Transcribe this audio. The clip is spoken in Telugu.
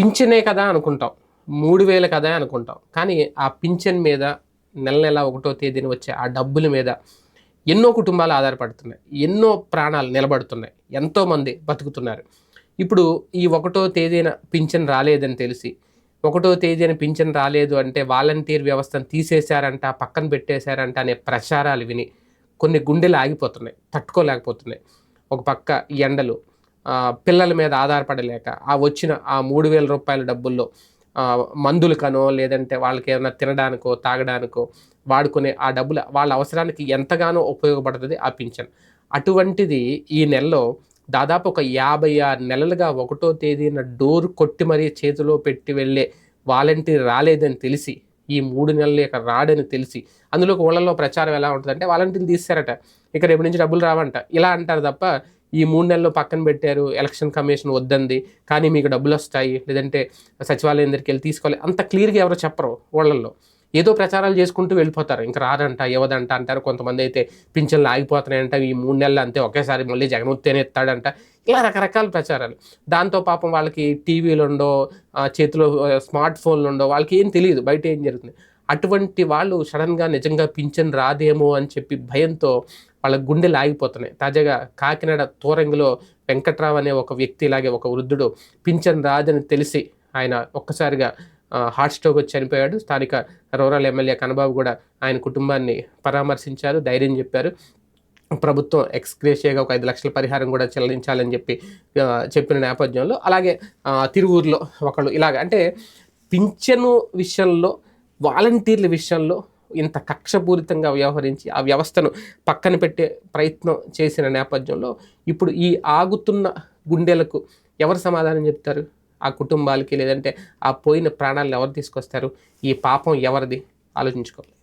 పింఛనే కదా అనుకుంటాం. మూడు వేలు కదా అనుకుంటాం. కానీ ఆ పింఛన్ మీద నెల నెల ఒకటో తేదీని వచ్చే ఆ డబ్బుల మీద ఎన్నో కుటుంబాలు ఆధారపడుతున్నాయి. ఎన్నో ప్రాణాలు నిలబడుతున్నాయి. ఎంతోమంది బతుకుతున్నారు. ఇప్పుడు ఈ ఒకటో తేదీన పింఛన్ రాలేదని తెలిసి ఒకటో తేదీన పింఛన్ రాలేదు అంటే వాలంటీర్ వ్యవస్థను తీసేశారంట పక్కన పెట్టేశారంట అనే ప్రచారాలు విని కొన్ని గుండెలు ఆగిపోతున్నాయి తట్టుకోలేకపోతున్నాయి. ఒక పక్క ఎండలు పిల్లల మీద ఆధారపడలేక ఆ వచ్చిన ఆ మూడు వేల రూపాయల డబ్బుల్లో మందులకనో లేదంటే వాళ్ళకి ఏమైనా తినడానికో తాగడానికో వాడుకునే ఆ డబ్బులు వాళ్ళ అవసరానికి ఎంతగానో ఉపయోగపడుతుంది ఆ పింఛన్. అటువంటిది ఈ నెలలో దాదాపు ఒక యాభై ఆరు నెలలుగా ఒకటో తేదీన డోర్ కొట్టి మరీ చేతిలో పెట్టి వెళ్ళే వాలంటీర్ రాలేదని తెలిసి ఈ మూడు నెలలు ఇక రాడని తెలిసి అందులో ఊళ్ళలో ప్రచారం ఎలా ఉంటుందంటే వాలంటీర్లు తీస్తారట ఇక రేపు నుంచి డబ్బులు రావంట. ఇలా అంటారు తప్ప ఈ మూడు నెలలు పక్కన పెట్టారు ఎలక్షన్ కమిషన్ వద్దంది కానీ మీకు డబ్బులు వస్తాయి లేదంటే సచివాలయం దగ్గరికి వెళ్ళి తీసుకోవాలి అంత క్లియర్గా ఎవరో చెప్పరు వాళ్ళల్లో ఏదో ప్రచారాలు చేసుకుంటూ వెళ్ళిపోతారు ఇంకా రాదంట ఇవ్వదంట అంటారు కొంతమంది అయితే పింఛన్లు ఆగిపోతున్నాయంట ఈ మూడు నెలలు అంతే ఒకేసారి మళ్ళీ జగన్మూర్తినే ఎత్తాడంట ఇలా రకరకాల ప్రచారాలు. దాంతో పాపం వాళ్ళకి టీవీలు ఉండో చేతిలో స్మార్ట్ ఫోన్లు ఉండో వాళ్ళకి ఏం తెలియదు బయట ఏం జరుగుతుంది. అటువంటి వాళ్ళు సడన్గా నిజంగా పింఛన్ రాదేమో అని చెప్పి భయంతో వాళ్ళ గుండెలు ఆగిపోతున్నాయి. తాజాగా కాకినాడ తోరంగిలో వెంకట్రావు అనే ఒక వ్యక్తి ఇలాగే ఒక వృద్ధుడు పింఛన్ రాదని తెలిసి ఆయన ఒక్కసారిగా హార్ట్ స్ట్రోక్ వచ్చి చనిపోయాడు. స్థానిక రూరల్ ఎమ్మెల్యే కనబాబు కూడా ఆయన కుటుంబాన్ని పరామర్శించారు ధైర్యం చెప్పారు. ప్రభుత్వం ఎక్స్గ్రేషియాగా ఒక ఐదు లక్షల పరిహారం కూడా చెల్లించాలని చెప్పి చెప్పిన నేపథ్యంలో అలాగే తిరువూరులో ఒకళ్ళు ఇలాగ అంటే పింఛను విషయంలో వాలంటీర్ల విషయంలో ఇంత కక్షపూరితంగా వ్యవహరించి ఆ వ్యవస్థను పక్కన పెట్టే ప్రయత్నం చేసిన నేపథ్యంలో ఇప్పుడు ఈ ఆగుతున్న గుండెలకు ఎవరు సమాధానం చెప్తారు? ఆ కుటుంబాలకి లేదంటే ఆ పోయిన ప్రాణాలను ఎవరు తీసుకొస్తారు? ఈ పాపం ఎవరిది? ఆలోచించుకోవాలి